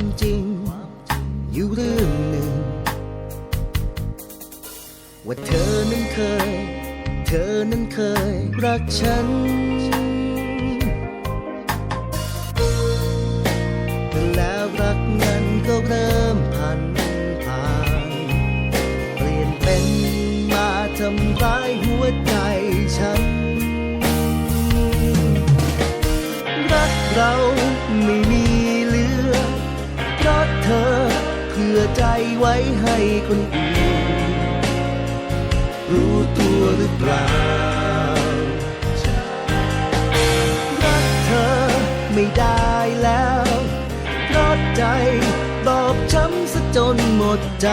ความจริง อยู่เรื่องหนึ่ง ว่าเธอนั้นเคย เธอนั้นเคยรักฉัน แต่แล้วรักนั้นก็เริ่มพันผ่าน เปลี่ยนเป็นมาทำร้ายหัวใจฉัน รักเรา ใจไว้ให้คนอื่น รู้ตัวหรือเปล่า รักเธอไม่ได้แล้ว เพราะใจบอบช้ำซะจนหมดใจ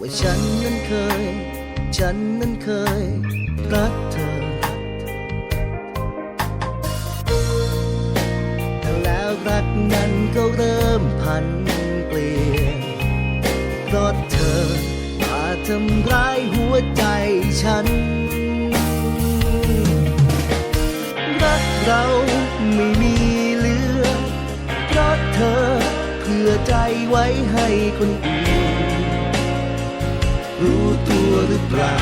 ว่าฉันนั้นเคย ฉันนั้นเคยรักเธอแต่แล้วรักนั้นก็เริ่มพันเปลี่ยนเพราะเธอมาทำร้ายหัวใจฉัน รักเราไม่มีเหลือ เพราะเธอเพื่อใจไว้ให้คนอื่น รู้ตัวหรือเปล่า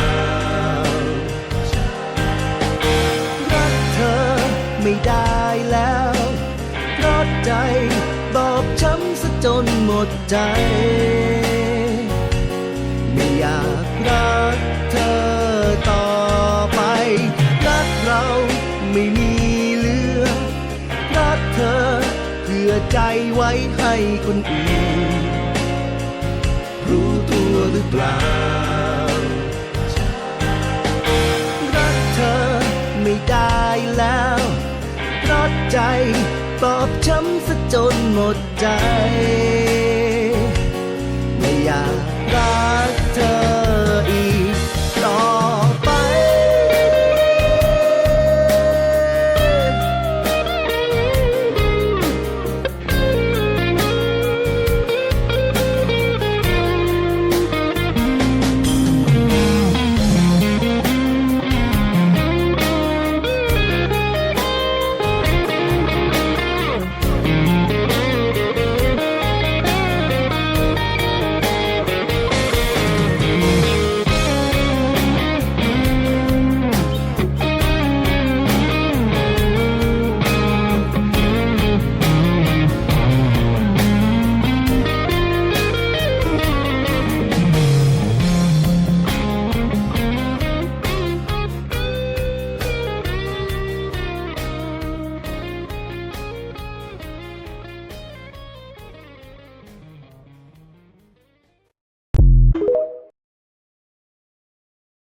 รักเธอไม่ได้แล้ว เพราะใจบอบช้ำซะจนหมดใจ ไม่อยากรักเธอต่อไป รักเราไม่มีเหลือ รักเธอเพื่อใจไว้ให้คนอื่น รู้ตัวหรือเปล่า รักเธอไม่ได้แล้ว เพราะใจตอบช้ำซะจนหมดใจ